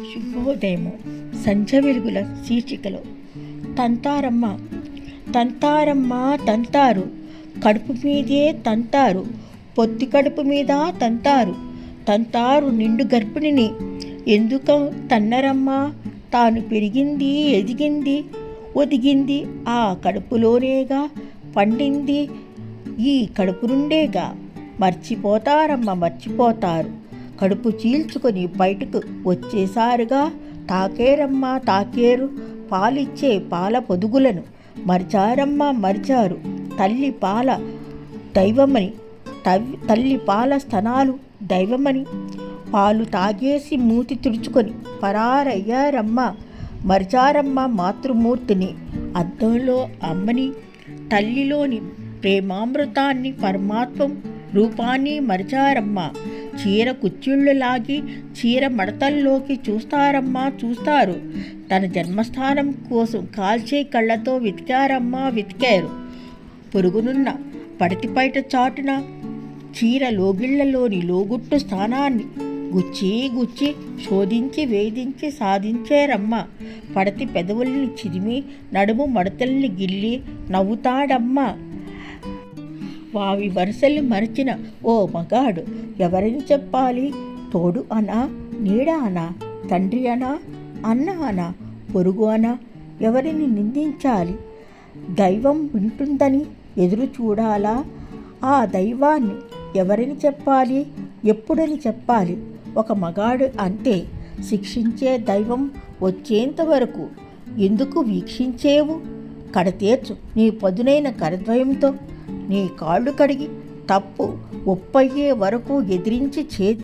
శుభోదయము. సంధ్య వెలుగుల శీర్షికలో. తంతారమ్మ. తంతారమ్మ తంతారు. కడుపు మీదే తంతారు. పొత్తి కడుపు మీద తంతారు. తంతారు నిండు గర్భిణిని. ఎందుకు తన్నరమ్మ? తాను పెరిగింది ఎదిగింది ఒదిగింది ఆ కడుపులోనేగా పండింది ఈ కడుపు నుండేగా. మర్చిపోతారమ్మ మర్చిపోతారు. కడుపు చీల్చుకొని బయటకు వచ్చేసారుగా. తాకేరమ్మ తాకేరు. పాలిచ్చే పాల పొదుగులను మరిచారమ్మ మరిచారు. తల్లి పాల దైవమని తవ్వి తల్లి పాల స్తనాలు దైవమని. పాలు తాగేసి మూతి తుడుచుకొని పరారయ్యారమ్మ మరిచారమ్మ మాతృమూర్తిని అద్దంలో అమ్మని తల్లిలోని ప్రేమామృతాన్ని పరమాత్మం రూపాన్ని మరిచారమ్మ. చీర కుచ్చిళ్ళు లాగి చీర మడతల్లోకి చూస్తారమ్మా చూస్తారు. తన జన్మస్థానం కోసం కాల్చే కళ్ళతో వెతికారమ్మా వెతికారు. పొరుగునున్న పడతిపైట చాటున చీర లోగిళ్ళలోని లోగుట్టు స్థానాన్ని గుచ్చి గుచ్చి శోధించి వేధించి సాధించారమ్మ. పడతి పెదవుల్ని చిరిమి నడుము మడతల్ని గిల్లి నవ్వుతాడమ్మ. వావి వరుసలు మరచిన ఓ మగాడు. ఎవరిని చెప్పాలి? తోడు అనా? నీడ అనా? తండ్రి అనా? అన్న అనా? పొరుగు అనా? ఎవరిని నిందించాలి? దైవం వింటుందని ఎదురు చూడాలా? ఆ దైవాన్ని ఎవరిని చెప్పాలి? ఎప్పుడని చెప్పాలి? ఒక మగాడు అంతే శిక్షించే దైవం వచ్చేంత వరకు ఎందుకు వీక్షించేవు? కడతీర్చు నీ పదునైన కరద్వయంతో. నీ కాళ్ళు కడిగి తప్పు ఒప్పయ్యే వరకు ఎదిరించి చే